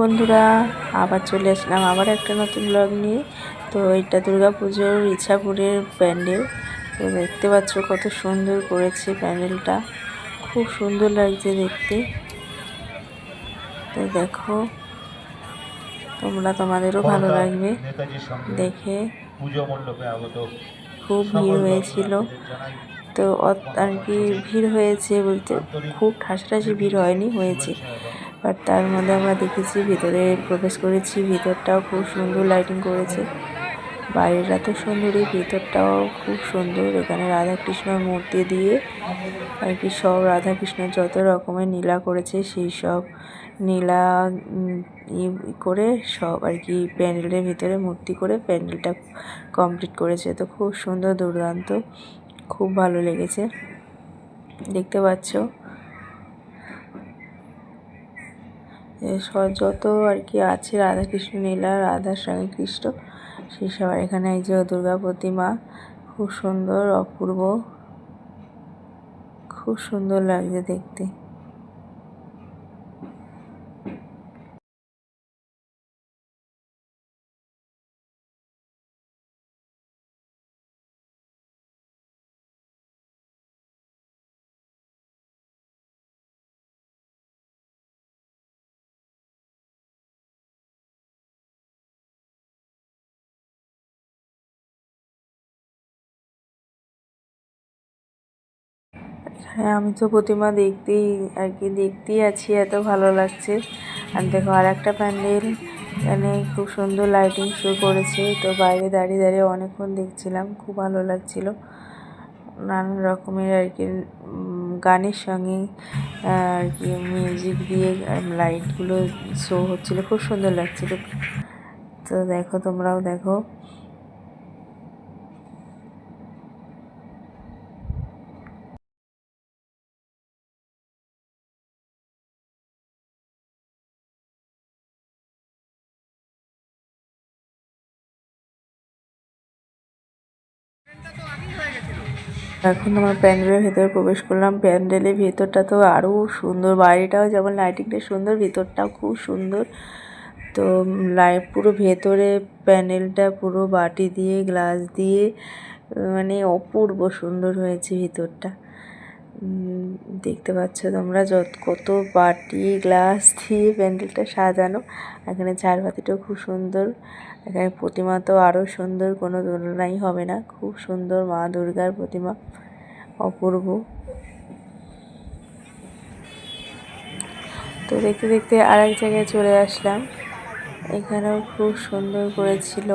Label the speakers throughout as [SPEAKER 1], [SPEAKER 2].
[SPEAKER 1] বন্ধুরা আবার চলে আসলাম আবার একটা নতুন ব্লগ নিয়ে। তো এটা পুজোর ইছাপুরের প্যান্ডেল। তো দেখতে পাচ্ছ কত সুন্দর করেছে প্যান্ডেলটা। খুব সুন্দর লাগছে দেখতে। তো দেখো তোমরা তোমাদেরও ভালো লাগবে। দেখে খুব ভিড় হয়েছিল। তো আর কি ভিড় হয়েছে বলতে খুব ঠাসাঠাসি ভিড় হয়নি হয়েছে। বাট তার মধ্যে আমরা দেখেছি ভিতরে প্রবেশ করেছি, ভিতরটাও খুব সুন্দর লাইটিং করেছে। বাইরেটা তো সুন্দরই, ভিতরটাও খুব সুন্দর। এখানে রাধাকৃষ্ণর মূর্তি দিয়ে আর কি সব রাধাকৃষ্ণের যত রকমের নীলা করেছে, সেই সব নীলা করে সব আর কি প্যান্ডেলের ভিতরে মূর্তি করে প্যান্ডেলটা কমপ্লিট করেছে। তো খুব সুন্দর দুর্দান্ত, খুব ভালো লেগেছে। দেখতে পাচ্ছ এ স- যত আর কি আছে রাধাকৃষ্ণ লীলা, রাধার সঙ্গে কৃষ্ণ সেই সব। আর এখানে এই যে দুর্গা প্রতিমা, খুব সুন্দর, অপূর্ব। খুব সুন্দর লাগছে দেখতে। হ্যাঁ আমি তো প্রতিমা দেখতেই আর কি, দেখতেই আছি, এত ভালো লাগছে। আর দেখো আর একটা প্যান্ডেল এখানে খুব সুন্দর লাইটিং শো করেছে। তো বাইরে দাঁড়িয়ে দাঁড়িয়ে অনেকক্ষণ দেখছিলাম, খুব ভালো লাগছিল। নানান রকমের আর কি গানের সঙ্গে আর কি মিউজিক দিয়ে লাইটগুলো শো হচ্ছিল, খুব সুন্দর লাগছিল। তো দেখো, তোমরাও দেখো। এখন আমরা প্যান্ডেলের ভেতরে প্রবেশ করলাম। প্যান্ডেলের ভেতরটা তো আরও সুন্দর, বাইরেটাও যেমন লাইটিংটা সুন্দর, ভেতরটাও খুব সুন্দর। তো লাই পুরো ভেতরে প্যান্ডেলটা পুরো বাটি দিয়ে গ্লাস দিয়ে মানে অপূর্ব সুন্দর হয়েছে ভিতরটা। দেখতে পাচ্ছ তোমরা যত, কত বাটি গ্লাস দিয়ে প্যান্ডেলটা সাজানো। এখানে ঝাড়বাতিটাও খুব সুন্দর। এখানে প্রতিমা তো আরও সুন্দর, কোনো তুলনাই হবে না। খুব সুন্দর মা দুর্গার প্রতিমা, অপূর্ব। তো দেখতে দেখতে আর এক জায়গায় চলে আসলাম। এখানেও খুব সুন্দর করেছিল।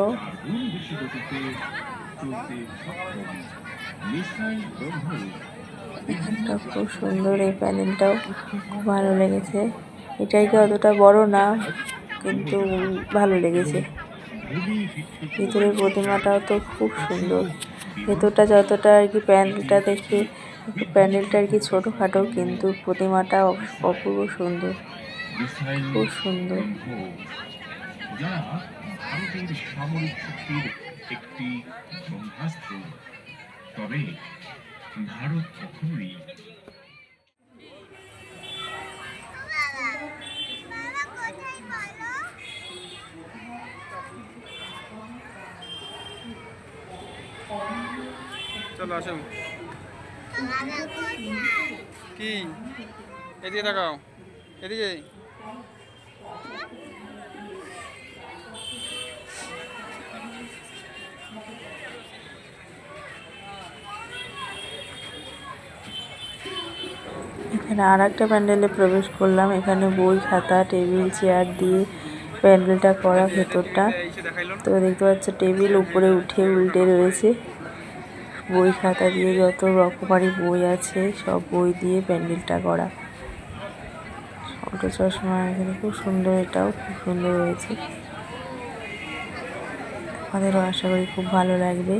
[SPEAKER 1] খুব সুন্দর, এই প্যানেলটাও খুব ভালো লেগেছে। এটাই কি অতটা বড় না, কিন্তু ভালো লেগেছে। ভিতরের প্রতিমাটাও তো খুব সুন্দর। ভেতরটা যতটা আর কি প্যান্ডেলটা দেখে, প্যান্ডেলটা আর কি ছোটোখাটো, কিন্তু প্রতিমাটা অপ- অপূর্ব সুন্দর। খুব সুন্দর।
[SPEAKER 2] একটি তবে ভারত কখনোই
[SPEAKER 3] চলো আসুন। কি? এদিকে তাকাও। এদিকে।
[SPEAKER 1] এখানে আর একটা প্যান্ডেলে প্রবেশ করলাম। এখানে বই খাতা টেবিল চেয়ার দিয়ে প্যান্ডেলটা করা ভেতরটা। তো দেখতে পাচ্ছ, টেবিল উপরে উঠে উল্টে রয়েছে। বই খাতা দিয়ে যত রকমারি বই আছে, সব বই দিয়ে প্যান্ডেলটা করা। চশমা এখানে খুব সুন্দর, এটাও খুব সুন্দর হয়েছে। আমাদেরও আশা করি খুব ভালো লাগবে।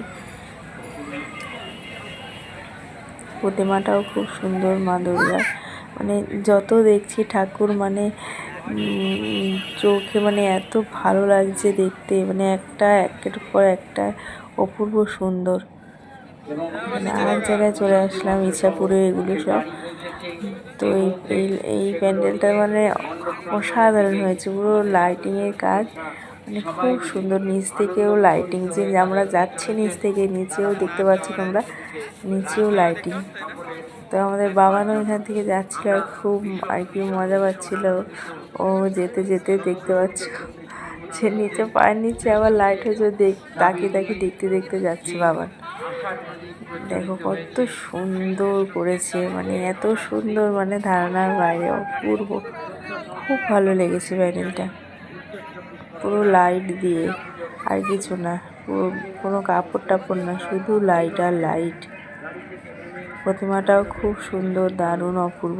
[SPEAKER 1] প্রতিমাটাও খুব সুন্দর, মা দুর্গার মানে যত দেখছি ঠাকুর মানে চোখে মানে এত ভালো লাগছে দেখতে। মানে একটা, একের পর একটা অপূর্ব সুন্দর। মানে আর এক জায়গায় চলে আসলাম ইচ্ছাপুরে এগুলো সব। তো এই- এই প্যান্ডেলটা মানে অসাধারণ হয়েছে, পুরো লাইটিংয়ের কাজ। মানে খুব সুন্দর, নিচ থেকেও লাইটিং যে আমরা যাচ্ছি নিচ থেকে, নিচেও দেখতে পাচ্ছি তোমরা, নিচেও লাইটিং তো আমাদের বাবানও এখান থেকে যাচ্ছিল আর খুব আর কি মজা পাচ্ছিল। ও যেতে যেতে দেখতে পাচ্ছ, যে নিচে পায়ের নিচে আবার লাইট হয়েছে দেখ, তাকিয়ে তাকিয়ে দেখতে দেখতে যাচ্ছে বাবার দেখো কত সুন্দর করেছে মানে এত সুন্দর মানে ধারণার বাইরে, অপূর্ব। খুব ভালো লেগেছে প্যান্ডেলটা। পুরো লাইট দিয়ে, আর কিছু না, পুরো কোনো কাপড় টাপড় না, শুধু লাইট আর লাইট প্রতিমাটাও খুব সুন্দর দারুণ অপূর্ব।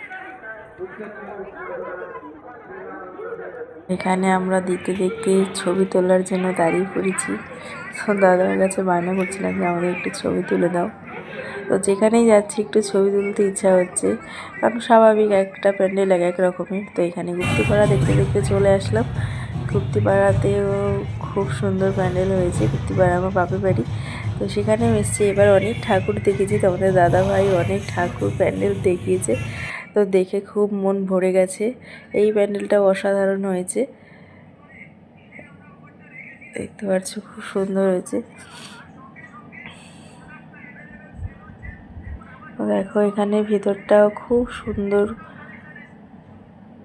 [SPEAKER 1] এখানে আমরা দেখতে দেখতে ছবি তোলার জন্য দাঁড়িয়ে পড়েছি। তো দাদার কাছে বায়না করছিলাম যে আমাদের একটু ছবি তুলে দাও। তো যেখানেই যাচ্ছি, একটু ছবি তুলতে ইচ্ছা হচ্ছে। কারণ স্বাভাবিক একটা প্যান্ডেল এক এক রকমের তো এখানে গুপ্তিপাড়া দেখতে দেখতে চলে আসলাম। গুপ্তিপাড়াতেও খুব সুন্দর প্যান্ডেল হয়েছে। গুপ্তিপাড়া আমার বাপের বাড়ি। তো সেখানেও এসেছি। এবার অনেক ঠাকুর দেখেছি। তো আমাদের দাদা ভাই অনেক ঠাকুর প্যান্ডেল দেখিয়েছে। তো দেখে খুব মন ভরে গেছে। এই প্যান্ডেলটাও অসাধারণ হয়েছে। দেখতে পাচ্ছ, খুব সুন্দর হয়েছে। দেখো, এখানে ভিতরটাও খুব সুন্দর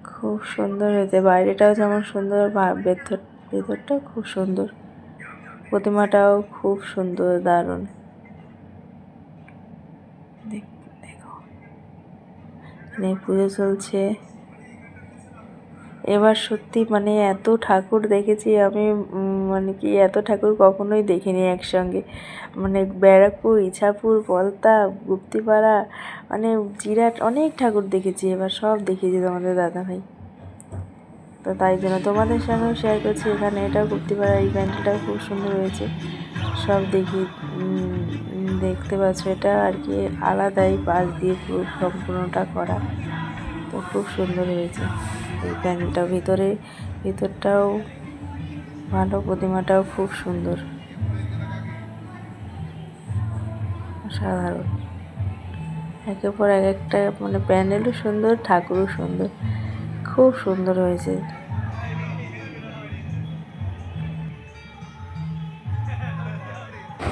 [SPEAKER 1] খুব সুন্দর হয়েছে। বাইরেটাও যেমন সুন্দর ভেতর, ভেতরটাও খুব সুন্দর। প্রতিমাটাও খুব সুন্দর, দারুণ দেখ- দেখো এখানে পুজো চলছে। এবার সত্যি মানে এত ঠাকুর দেখেছি আমি মানে কি এত ঠাকুর কখনোই দেখিনি একসঙ্গে। মানে ব্যারাকপুর, ইছাপুর, পলতা, গুপ্তিপাড়া মানে জিরাট অনেক ঠাকুর দেখেছি, এবার সব দেখেছি তোমাদের দাদা ভাই তো তাই জন্য তোমাদের সঙ্গেও শেয়ার করছি এখানে, এটাও গুপ্তিপাড়া এই খুব সুন্দর হয়েছে। সব দেখি দেখতে পাচ্ছ, এটা আর কি আলাদাই পাশ দিয়ে পুরো সম্পূর্ণটা করা। তো খুব সুন্দর হয়েছে। এই প্যান্ডেলটা ভিতরে, ভিতরটাও ভালো, প্রতিমাটাও খুব সুন্দর। সাধারণ একের পর এক একটা মানে প্যান্ডেলও সুন্দর, ঠাকুরও সুন্দর। খুব সুন্দর হয়েছে।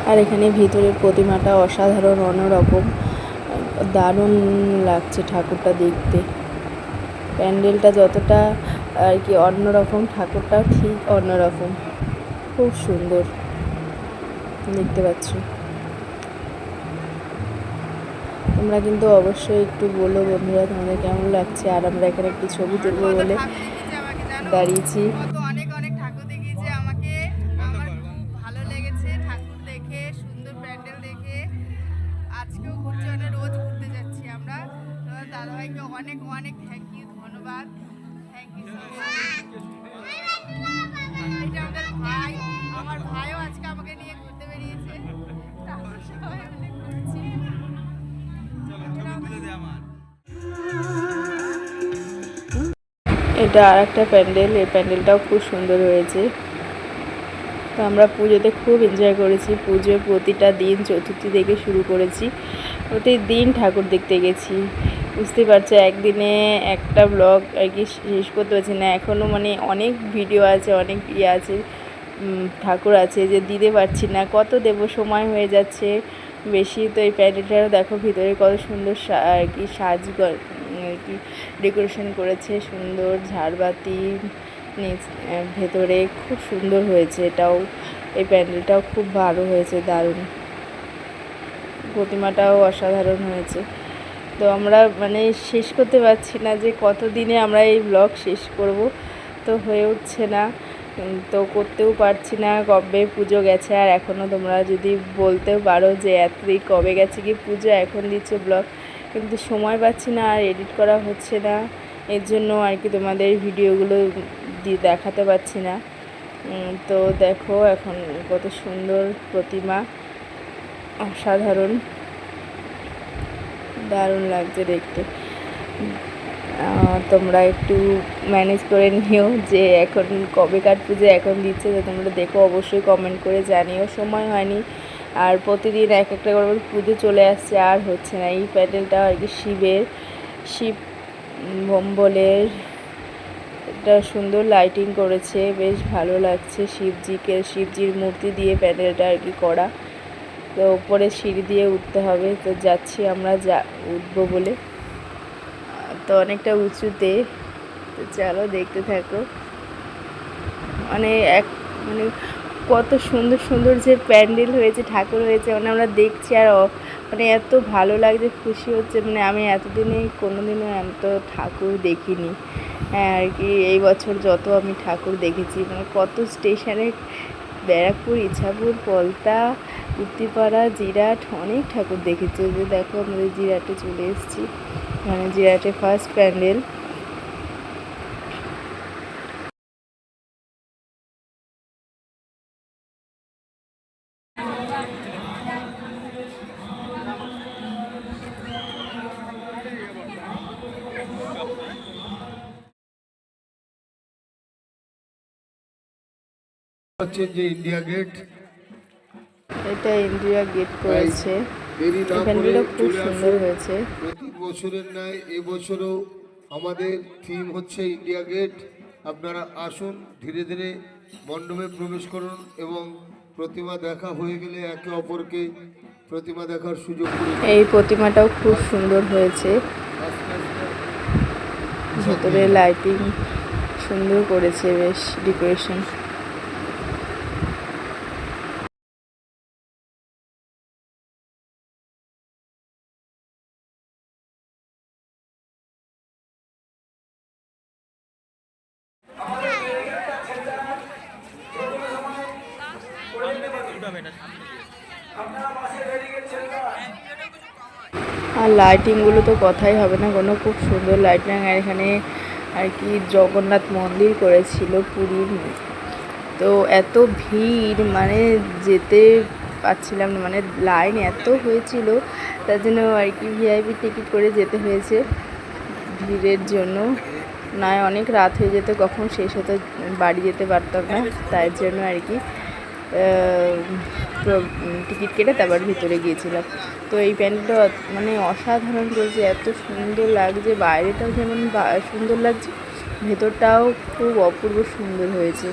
[SPEAKER 1] আর এখানে ভিতরের প্রতিমাটা অসাধারণ, অন্যরকম, দারুণ লাগছে ঠাকুরটা দেখতে। প্যান্ডেলটা যতটা আর কি অন্যরকম, ঠাকুরটাও ঠিক অন্যরকম। খুব সুন্দর, দেখতে পাচ্ছ। তোমরা কিন্তু অবশ্যই একটু বলো বন্ধুরা তোমাদের কেমন লাগছে, আর আমরা এখানে একটি ছবি তুলবো বলে দাঁড়িয়েছি।
[SPEAKER 4] দাদাভাইকে অনেক অনেক থ্যাংক ইউ ধন্যবাদ। থ্যাংক ইউ এটা আমাদের ভাই আমার ভাইও আজকে আমাকে নিয়ে ঘুরতে বেরিয়েছে। তারপর সবাই মিলে ঘুরছি।
[SPEAKER 1] এটা আর একটা প্যান্ডেল এই প্যান্ডেলটাও খুব সুন্দর হয়েছে। তো আমরা পুজোতে খুব এনজয় করেছি। পুজোর প্রতিটা দিন চতুর্থী থেকে শুরু করেছি। প্রতিদিন ঠাকুর দেখতে গেছি। বুঝতে পারছ, একদিনে একটা ব্লগ আর কি শেষ করতে পারছি না। এখনও মানে অনেক ভিডিও আছে, অনেক ইয়ে আছে ঠাকুর আছে যে দিতে পারছি না। কত দেব, সময় হয়ে যাচ্ছে। বেশি তো এই প্যান্ডেলটারও দেখো ভিতরে কত সুন্দর আর কি সাজ আর কি ডেকোরেশন করেছে, সুন্দর ঝাড়বাতি ভেতরে খুব সুন্দর হয়েছে এটাও।
[SPEAKER 5] এই প্যান্ডেলটাও খুব ভালো হয়েছে, দারুণ। প্রতিমাটাও অসাধারণ হয়েছে। তো আমরা মানে শেষ করতে পারছি না যে কত দিনে আমরা এই ব্লগ শেষ করব। তো হয়ে উঠছে না। তো করতেও পারছি না কবে পুজো গেছে। আর এখনও তোমরা যদি বলতেও পারো যে এতদিন কবে গেছে কি পুজো, এখন দিচ্ছে ব্লগ কিন্তু সময় পাচ্ছি না, আর এডিট করা হচ্ছে না। এর জন্য আর কি তোমাদের ভিডিওগুলো দেখাতে পারছি না। তো দেখো এখন কত সুন্দর প্রতিমা। অসাধারণ। দারুণ লাগছে দেখতে। তোমরা একটু ম্যানেজ করে নিও যে এখন কবেকার পুজো এখন দিচ্ছে, তো তোমরা দেখো, অবশ্যই কমেন্ট করে জানিও। সময় হয়নি, আর প্রতিদিন এক একটা করে পুজো চলে আসছে, আর হচ্ছে না। এই প্যান্ডেলটা আর কি শিবের, শিব ভম্বলের একটা সুন্দর লাইটিং করেছে। বেশ ভালো লাগছে শিবজিকে, শিবজির মূর্তি দিয়ে প্যান্ডেলটা আর কি করা। তো ওপরে সিঁড়ি দিয়ে উঠতে হবে। তো যাচ্ছি আমরা, যা উঠবো বলে। তো অনেকটা উঁচুতে। তো চলো, দেখতে থাকো। মানে এক মানে কত সুন্দর সুন্দর যে প্যান্ডেল হয়েছে, ঠাকুর হয়েছে মানে আমরা দেখছি আর মানে এত ভালো লাগছে খুশি হচ্ছে। মানে আমি এতদিনে কোনো দিনও এত ঠাকুর দেখিনি। হ্যাঁ আর কি, এই বছর যত আমি ঠাকুর দেখেছি মানে কত স্টেশনে ব্যারাকপুর, ইছাপুর, পলতা, উত্তিপাড়া, জিরাট, অনেক ঠাকুর দেখেছি। যে দেখো আমাদের জিরাটে চলে এসেছি। মানে জিরাটে ফার্স্ট প্যান্ডেল
[SPEAKER 6] হচ্ছে যে ইন্ডিয়া গেট
[SPEAKER 5] এটা ইন্ডিয়া গেট করেছে খুব সুন্দর হয়েছে।
[SPEAKER 6] প্রতি বছরের ন্যায় এবছরও আমাদের থিম হচ্ছে ইন্ডিয়া গেট আপনারা আসুন ধীরে ধীরে মণ্ডপে প্রবেশ করুন এবং প্রতিমা দেখা হয়ে গেলে একে অপরকে প্রতিমা দেখার সুযোগ
[SPEAKER 5] এই প্রতিমাটাও খুব সুন্দর হয়েছে। ভেতরে লাইটিং সুন্দর করেছে বেশ ডেকোরেশন আর লাইটিংগুলো তো কথাই হবে না। কোনো খুব সুন্দর লাইটিং। আর এখানে আর কি জগন্নাথ মন্দির করেছিল পুরীর। তো এত ভিড় মানে যেতে পারছিলাম না মানে লাইন এত হয়েছিল, তার জন্য আর কি ভিআইপি টিকিট করে যেতে হয়েছে ভিড়ের জন্য। নয়, অনেক রাত হয়ে যেত, কখন শেষ হতো, বাড়ি যেতে পারতাম না, তাই জন্য আর কি টিকিট কেটে তারপর ভিতরে গিয়েছিলাম। তো এই প্যান্ডেলটা মানে অসাধারণ করেছে এত সুন্দর লাগছে, বাইরেটাও যেমন সুন্দর লাগছে, ভেতরটাও খুব অপূর্ব সুন্দর হয়েছে।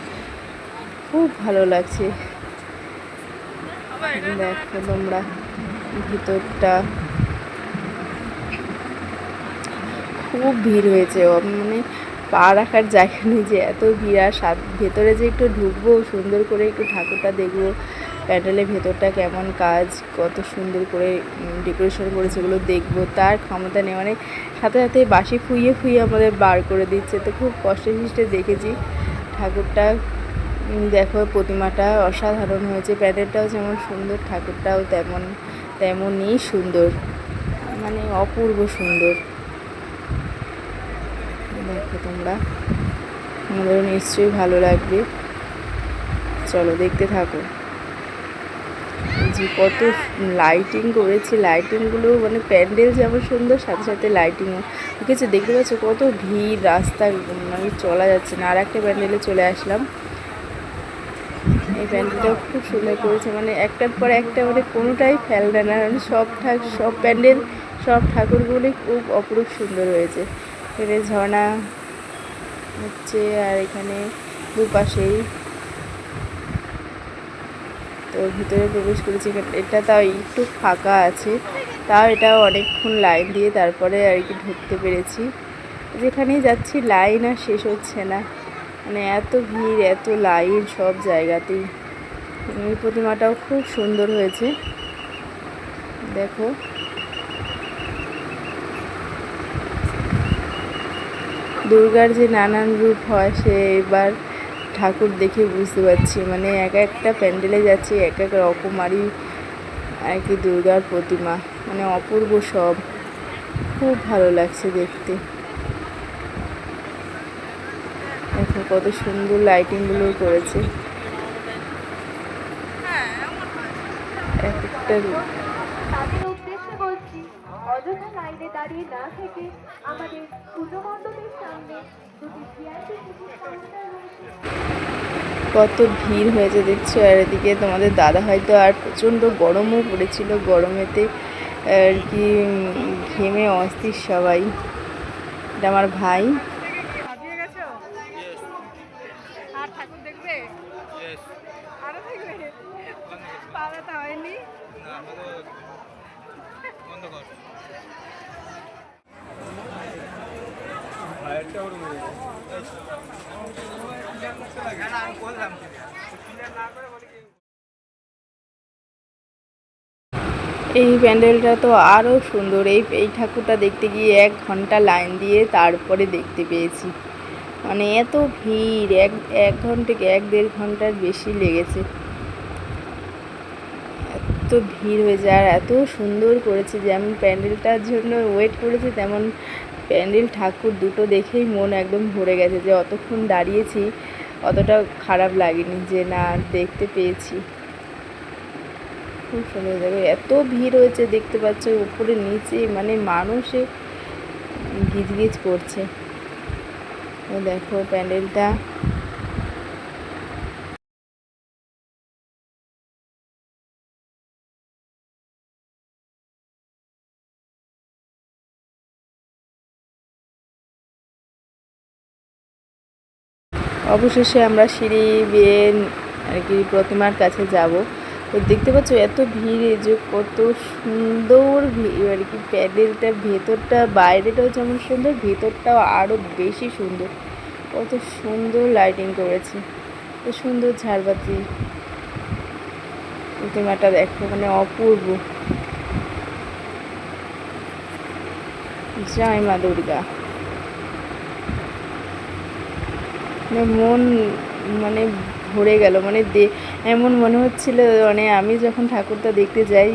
[SPEAKER 5] খুব ভালো লাগছে। দেখো তোমরা, ভিতরটা। খুব ভিড় হয়েছে মানে পা রাখার জায়গা নেই যে এত আর ভেতরে যে একটু ঢুকবো, সুন্দর করে একটু ঠাকুরটা দেখব, প্যান্ডেলের ভেতরটা কেমন কাজ, কত সুন্দর করে ডেকোরেশন করেছে এগুলো দেখব, তার ক্ষমতা নেই মানে সাথে সাথে বাসি ফুইয়ে ফুইয়ে আমাদের বার করে দিচ্ছে, তো খুব কষ্টে সৃষ্টে দেখেছি। ঠাকুরটা দেখো প্রতিমাটা অসাধারণ হয়েছে, প্যান্ডেলটাও যেমন সুন্দর, ঠাকুরটাও তেমন, তেমনই সুন্দর মানে অপূর্ব সুন্দর। দেখো তোমরা। আমাদেরও নিশ্চয়ই ভালো লাগবে। চলো দেখতে থাকো। যে কত লাইটিং করেছি। লাইটিংগুলো মানে প্যান্ডেল যেমন সুন্দর, সাথে সাথে লাইটিংও ঠিক আছে, দেখতে পাচ্ছ কত ভিড়, রাস্তা মানে চলা যাচ্ছে না। আর একটা প্যান্ডেলে চলে আসলাম। এই প্যান্ডেলটাও খুব সুন্দর করেছে। মানে একটার পর একটা মানে কোনোটাই ফেলবে না। মানে সব ঠাক, সব প্যান্ডেল, সব ঠাকুরগুলি খুব অপরূপ সুন্দর হয়েছে। এখানে ঝর্ণা হচ্ছে আর এখানে দুপাশেই। তো ভিতরে প্রবেশ করেছি এটা তাও একটু ফাঁকা আছে, তাও এটা অনেকক্ষণ লাইন দিয়ে তারপরে আর কি ঢুকতে পেরেছি। যেখানেই যাচ্ছি লাইন আর শেষ হচ্ছে না মানে এত ভিড়, এত লাইন সব জায়গাতেই। প্রতিমাটাও খুব সুন্দর হয়েছে। দেখো। দুর্গার যে নানান রূপ হয় সে এবার ঠাকুর দেখে বুঝতে পারছি। মানে এক একটা প্যান্ডেলে যাচ্ছে এক এক রকমারই আর কি দুর্গার প্রতিমা। মানে অপূর্ব সব। খুব ভালো লাগছে দেখতে। দেখো কত সুন্দর লাইটিংগুলো করেছে। এক একটা
[SPEAKER 7] উদ্দেশ্যে বলছি। অযথা লাইনে দাঁড়িয়ে না থেকে আমাদের পুজো মণ্ডপের সামনে দুটি ভিআইপি রয়েছে।
[SPEAKER 5] কত ভিড় হয়েছে দেখছ? আর এদিকে তোমাদের দাদা হয়তো আর প্রচণ্ড গরমও পড়েছিল। গরমেতে, আর কি ঘেমে অস্থির সবাই। আমার ভাই
[SPEAKER 4] হাঁপিয়ে গেছো আর ঠাকুর দেখবে আরও দেখবে পা ব্যথা হয়নি
[SPEAKER 5] এই প্যান্ডেলটা তো আরও সুন্দর। এই এই ঠাকুরটা দেখতে গিয়ে এক ঘণ্টা লাইন দিয়ে তারপরে দেখতে পেয়েছি। মানে এত ভিড়, এক এক ঘণ্টা এক দেড় ঘণ্টার বেশি লেগেছে। এত ভিড় হয়েছে আর এত সুন্দর করেছে যেমন প্যান্ডেলটার জন্য ওয়েট করেছে তেমন প্যান্ডেল, ঠাকুর দুটো দেখেই মন একদম ভরে গেছে যে অতক্ষণ দাঁড়িয়েছি, অতটা খারাপ লাগেনি যে না দেখতে পেয়েছি। খুব সুন্দর জায়গায় এত ভিড় হয়েছে দেখতে পাচ্ছ, উপরে নিচে মানে মানুষে গিজগিজ করছে। দেখো প্যান্ডেলটা। অবশেষে আমরা সিঁড়ি বেয়ে আর কি প্রতিমার কাছে যাব। তো দেখতে পাচ্ছ এত ভিড় যে কত সুন্দর আর কি প্যান্ডেলটা, ভেতরটা, বাইরেটাও যেমন সুন্দর, ভেতরটাও আরও বেশি সুন্দর। কত সুন্দর লাইটিং করেছে। কত সুন্দর ঝাড়বাতি। প্রতিমাটা দেখো মানে অপূর্ব। জয় মা দুর্গা। মানে মন ভরে গেল মানে দে, এমন মনে হচ্ছিল মানে আমি যখন ঠাকুরটা দেখতে যাই,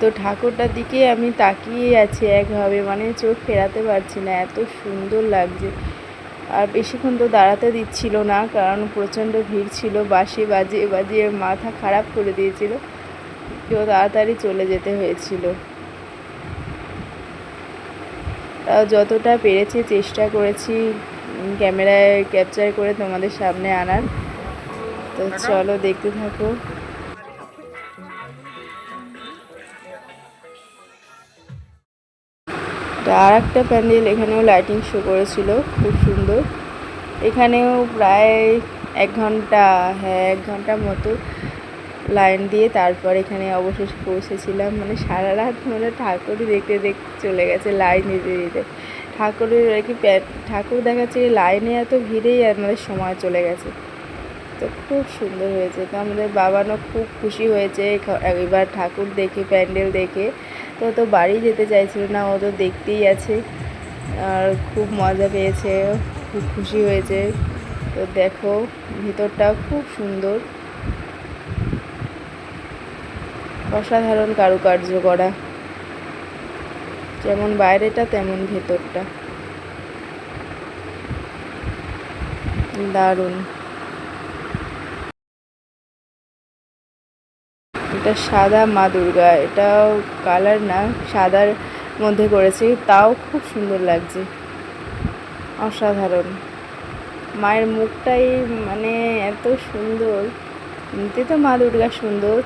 [SPEAKER 5] তো ঠাকুরটার দিকে আমি তাকিয়ে আছি একভাবে মানে চোখ ফেরাতে পারছি না, এত সুন্দর লাগছে। আর বেশিক্ষণ তো দাঁড়াতে দিচ্ছিল না, কারণ প্রচণ্ড ভিড় ছিল, বাঁশি বাজিয়ে বাজিয়ে মাথা খারাপ করে দিয়েছিল কেউ তাড়াতাড়ি চলে যেতে হয়েছিল। যতটা পেরেছি চেষ্টা করেছি ক্যামেরায় ক্যাপচার করে তোমাদের সামনে আনার। তো চলো দেখতে থাকো। আর একটা প্যান্ডেল এখানেও লাইটিং শো করেছিল খুব সুন্দর। এখানেও প্রায় এক ঘণ্টা হ্যাঁ এক ঘণ্টা মতো লাইন দিয়ে তারপর এখানে অবশেষে পৌঁছেছিলাম। মানে সারা রাত মানে ঠাকুরই দেখতে দেখতে চলে গেছে লাইন দিতে দিতে ঠাকুরের আর কি ঠাকুর দেখাচ্ছে লাইনে এত ভিড়েই আমাদের সময় চলে গেছে। তো খুব সুন্দর হয়েছে। তো আমাদের বাবানও খুব খুশি হয়েছে এবার ঠাকুর দেখে, প্যান্ডেল দেখে। তো তো বাড়ি যেতে চাইছিল না, ও তো দেখতেই আছে। আর খুব মজা পেয়েছে, খুব খুশি হয়েছে। তো দেখো, ভিতরটা খুব সুন্দর। অসাধারণ কারুকার্য করা। যেমন বাইরেটা, তেমন ভেতরটা। দারুণ। এটা সাদা মা দুর্গা, এটাও কালার না, সাদার মধ্যে করেছি, তাও খুব সুন্দর লাগছে। অসাধারণ। মায়ের মুখটাই মানে এত সুন্দর। এমনিতে তো মা দুর্গা সুন্দর।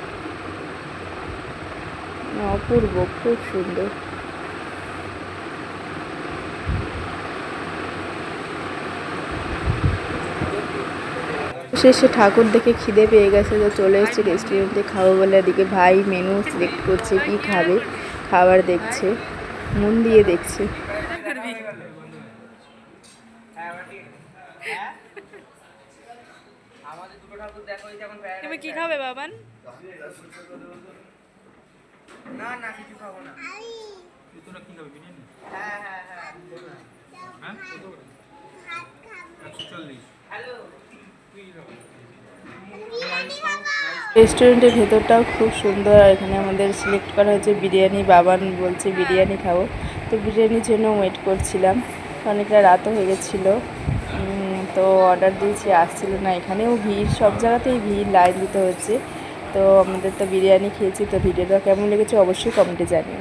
[SPEAKER 5] অপূর্ব, খুব সুন্দর। শেষে ঠাকুর দেখে খিদে পেয়ে গেছে তো চলে এসেছে রেস্টুরেন্টে খাব বলে এদিকে ভাই মেনু সিলেক্ট করছে কি খাবে? খাবার দেখছে মন দিয়ে দেখছে।
[SPEAKER 1] আমাদের দুটো ঠাকুর
[SPEAKER 4] তুমি কি খাবে বাবান
[SPEAKER 1] তোরা কি খাবি বিরিয়ানি? হ্যাঁ একশো চল্লিশ।
[SPEAKER 5] রেস্টুরেন্টের ভেতরটাও খুব সুন্দর, আর এখানে আমাদের সিলেক্ট করা হয়েছে বিরিয়ানি, বাবান বলছে, বিরিয়ানি খাব। তো বিরিয়ানির জন্য ওয়েট করছিলাম, অনেকটা রাতও হয়ে গেছিল। তো অর্ডার দিয়েছি, আসছিল না। এখানেও ভিড়, সব জায়গাতেই ভিড় লাইন দিতে হচ্ছে। তো আমাদের তো বিরিয়ানি খেয়েছি, তো ভিডিওটা কেমন লেগেছে অবশ্যই কমেন্টে জানিও।